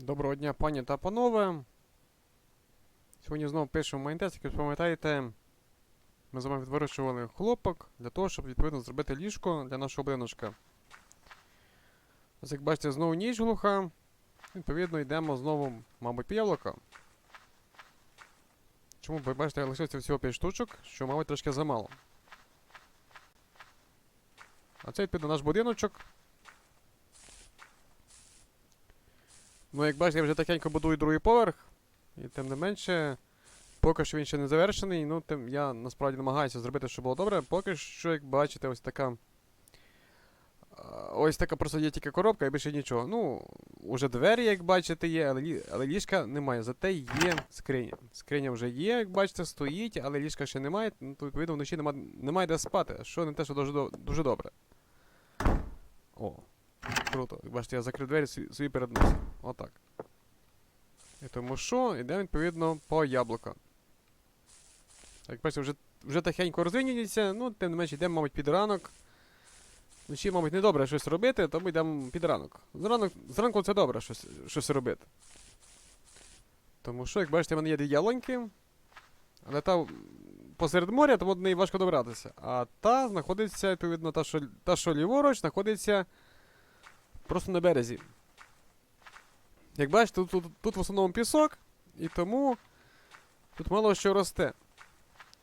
Доброго дня, пані та панове. Сьогодні знову пишемо майнтест, як ви пам'ятаєте, ми з вами вирощували хлопок для того, щоб відповідно зробити ліжко для нашого будиночка. Ось як бачите, знову ніч глуха. Відповідно, йдемо знову, мабуть, по яблука. Чому ви бачите, лишилося всього 5 штучок, що, мабуть, трошки замало. А це відповідно наш будиночок. Ну, як бачите, я вже тихенько будую другий поверх. І тим не менше, поки що він ще не завершений. Ну, тим я насправді намагаюся зробити, щоб було добре. Поки що, як бачите, ось така. Ось така просто є тільки коробка і більше нічого. Ну, уже двері, як бачите, є, але, лі- але ліжка немає. Зате є скриня. Скриня вже є, як бачите, стоїть, але ліжка ще немає. Ну, то, відповідно, вночі нема, немає де спати. Що не те, що дуже, дуже добре. О, круто. Бачите, я закрив двері свої перед носом. Отак. І тому що, йдемо відповідно по яблука. Як бачите, вже, вже тихенько розвинюється, ну, тим не менше йдемо, мабуть, під ранок. Вночі, мабуть, не добре щось робити, тому йдемо під ранок. Зранок, зранку це добре щось, щось робити. Тому що, як бачите, в мене є дві ялоньки, але та посеред моря, тому до неї важко добратися. А та знаходиться, відповідно, та, що, та, що ліворуч, знаходиться просто на березі. Як бачите, тут, тут, тут в основному пісок, і тому тут мало що росте.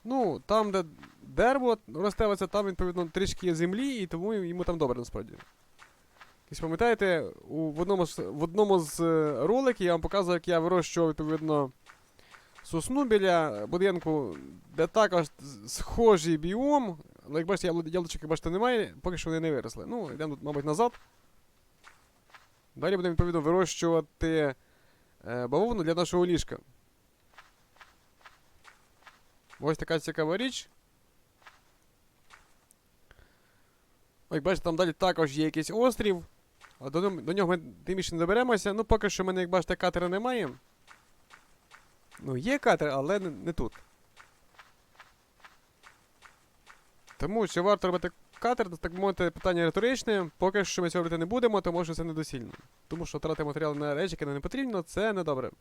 Ну, там, де дерево росте, оце, там, відповідно, трішки є землі, і тому йому там добре насправді. Якщо пам'ятаєте, в, одному з, в одному з е, роликів я вам показував, як я вирощував, відповідно, сосну біля будинку, де також схожий біом. Але як бачите, яблу- яблучок, як бачите, немає, поки що вони не виросли. Ну, йдемо тут, мабуть, назад. Далі будемо відповідно вирощувати е, бавовну для нашого ліжка. Ось така цікава річ. Ой, бачите, там далі також є якийсь острів. А до, до нього ми тим більше не доберемося. Ну, поки що в мене, як бачите, катера немає. Ну, є катер, але не, не тут. Тому чи варто робити катер, так мовити, питання риторичне. Поки що ми цього робити не будемо, тому що це недосильно. Тому що втрати матеріали на речі, які не потрібно, це недобре.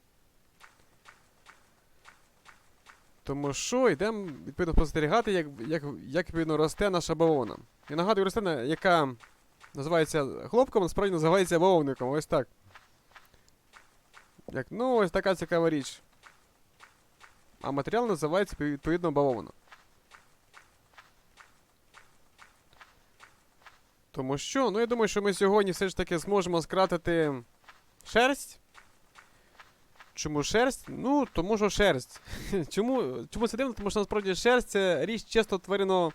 Тому що йдемо відповідно спостерігати, як, як, як відповідно росте наша бавовна. І нагадую, рослина, яка називається хлопком, насправді називається бавовником. Ось так. Як, ну, ось така цікава річ. А матеріал називається відповідно бавовна. Тому що, ну я думаю, що ми сьогодні все ж таки зможемо скратити шерсть. Чому шерсть? Ну, тому що шерсть. чому, чому це дивно? Тому що насправді шерсть це річ чисто тваринного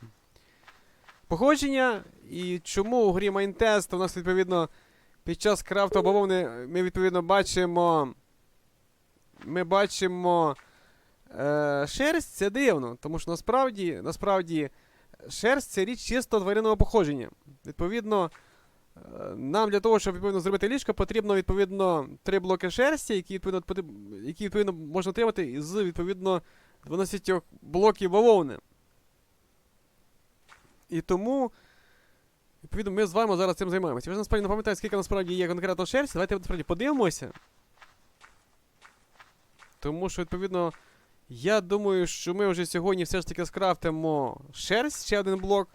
походження. І чому у грі Майнтест у нас відповідно під час крафту бавовни ми відповідно бачимо. Ми бачимо е, шерсть, це дивно. Тому що насправді, насправді шерсть це річ чисто тваринного походження. Відповідно, е, нам для того, щоб відповідно зробити ліжко, потрібно відповідно три блоки шерсті, які відповідно, які, відповідно можна отримати з відповідно 12 блоків бавовни. І тому, відповідно, ми з вами зараз цим займаємося. Ви ж насправді не пам'ятаєте, скільки насправді є конкретно шерсті. Давайте насправді подивимося. Тому що, відповідно, я думаю, що ми вже сьогодні все ж таки скрафтимо шерсть, ще один блок.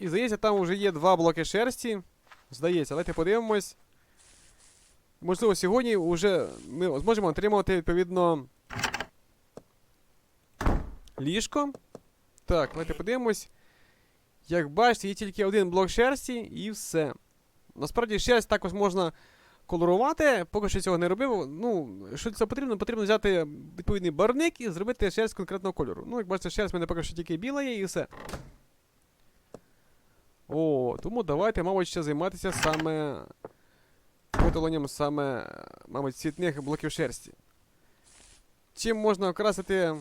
І здається, там вже є два блоки шерсті. Здається, давайте подивимось. Можливо, сьогодні вже ми зможемо отримувати відповідно ліжко. Так, давайте подивимось. Як бачите, є тільки один блок шерсті і все. Насправді шерсть також можна колорувати, поки що цього не робив. Ну, що це потрібно? Потрібно взяти відповідний барвник і зробити шерсть конкретного кольору. Ну, як бачите, шерсть в мене поки що тільки біла є і все. О, тому давайте, мабуть, ще займатися саме виготовленням саме, мабуть, цвітних блоків шерсті. Чим можна окрасити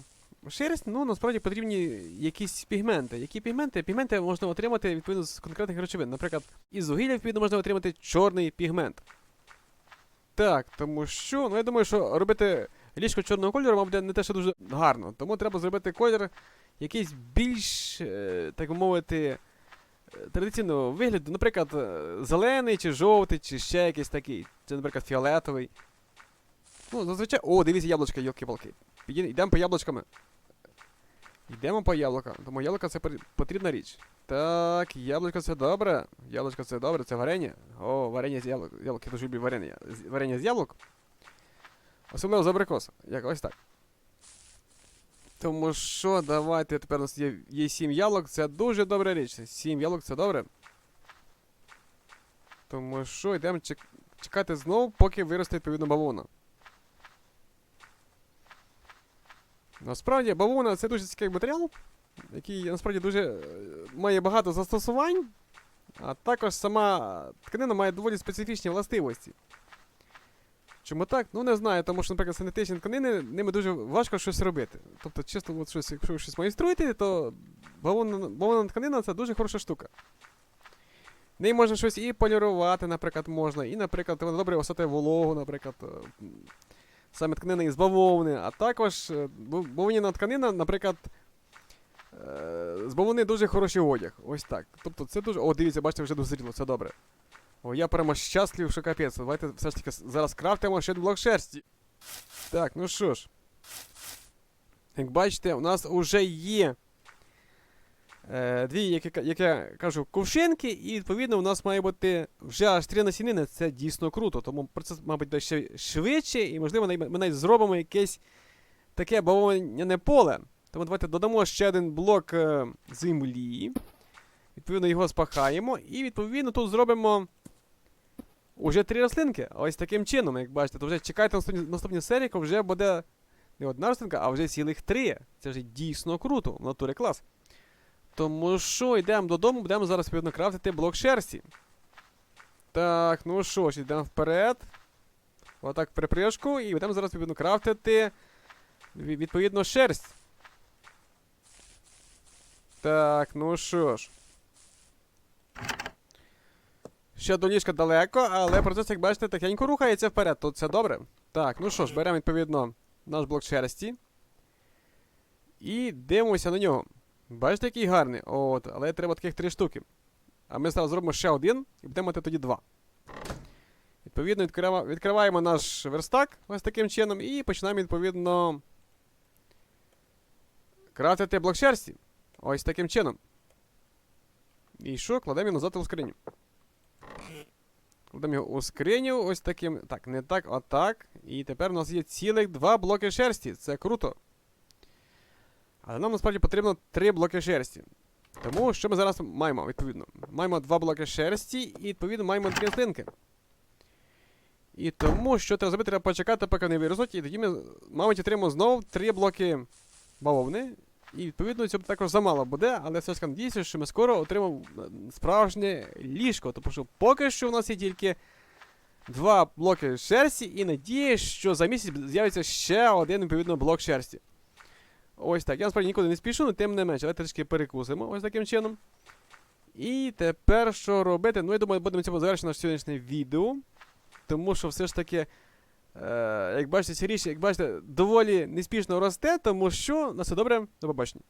шерсть? Ну, насправді потрібні якісь пігменти. Які пігменти? Пігменти можна отримати відповідно з конкретних речовин. Наприклад, із вугілля, відповідно, можна отримати чорний пігмент. Так, тому що, ну я думаю, що робити ліжко чорного кольору, мабуть, не те, що дуже гарно. Тому треба зробити колір якийсь більш, е, так би мовити, традиційного вигляду, наприклад, е, зелений, чи жовтий, чи ще якийсь такий, чи, наприклад, фіолетовий. Ну, зазвичай. О, дивіться, яблучка, йолки-палки. Йдемо по яблучками. Йдемо по яблукам. Тому яблука це потрібна річ. Так, яблучко це добре. Яблучко це добре, це варення. О, варення з яблук. Яблуки дуже люблю варення. Варення з яблук. Особливо з абрикоса. Як ось так. Тому що, давайте тепер у нас є, є 7 яблук, це дуже добра річ. 7 яблук це добре. Тому що йдемо чек- чекати знову, поки виросте відповідно бавовна. Насправді, бавовна це дуже цікавий матеріал, який насправді дуже е, має багато застосувань, а також сама тканина має доволі специфічні властивості. Чому так? Ну не знаю, тому що, наприклад, синтетичні тканини, ними дуже важко щось робити. Тобто, чисто, от щось, якщо ви щось майструєте, то бавовна, бавовна тканина це дуже хороша штука. Неї можна щось і полірувати, наприклад, можна, і, наприклад, вона добре осати вологу, наприклад, е, саме тканини із бавовни, а також е, бав- бавовняна тканина, наприклад, е, з бавовни дуже хороший одяг. Ось так. Тобто це дуже. О, дивіться, бачите, вже дозріло, все добре. О, я прямо щаслив, що капець. Давайте все ж таки зараз крафтимо ще блок шерсті. Так, ну що ж. Як бачите, у нас уже є дві, як, як я кажу, кувшинки, і відповідно у нас має бути вже аж три насінини. Це дійсно круто. Тому процес, мабуть, буде ще швидше, і можливо ми навіть зробимо якесь таке бавовняне поле. Тому давайте додамо ще один блок е, землі. Відповідно, його спахаємо. І відповідно тут зробимо уже три рослинки. Ось таким чином, як бачите, то вже чекайте наступні, наступні серії, вже буде не одна рослинка, а вже цілих три. Це вже дійсно круто, в натурі клас. Тому що йдемо додому, будемо зараз відповідно крафтити блок шерсті. Так, ну що ж, йдемо вперед. Отак в припряжку, і будемо зараз відповідно крафтити ві- відповідно шерсть. Так, ну що ж. Ще до ліжка далеко, але процес, як бачите, тихенько рухається вперед, то це добре. Так, ну що ж, беремо відповідно наш блок шерсті. І дивимося на нього. Бачите, який гарний. От, але треба таких три штуки. А ми зараз зробимо ще один і будемо мати тоді два. Відповідно, відкриваємо наш верстак ось таким чином і починаємо, відповідно, крафтити блок шерсті. Ось таким чином. І що? Кладемо його назад у скриню. Кладемо його у скриню ось таким. Так, не так, а так. І тепер у нас є цілих два блоки шерсті. Це круто. Але нам насправді потрібно три блоки шерсті. Тому що ми зараз маємо, відповідно? Маємо два блоки шерсті і, відповідно, маємо три рослинки. І тому, що треба зробити, треба почекати, поки вони виростуть, і тоді ми, мабуть, отримаємо знову три блоки бавовни. І відповідно цього також замало буде, але все ж таки надіюся, що ми скоро отримаємо е, справжнє ліжко. Тому що поки що у нас є тільки два блоки шерсті, і надіюсь, що за місяць з'явиться ще один відповідно блок шерсті. Ось так. Я насправді нікуди не спішу, але тим не менше, давайте трішки перекусимо ось таким чином. І тепер що робити? Ну, я думаю, будемо цьому завершити наше сьогоднішнє відео. Тому що все ж таки, е, як бачите, ці річ, як бачите, доволі неспішно росте, тому що на все добре, до побачення.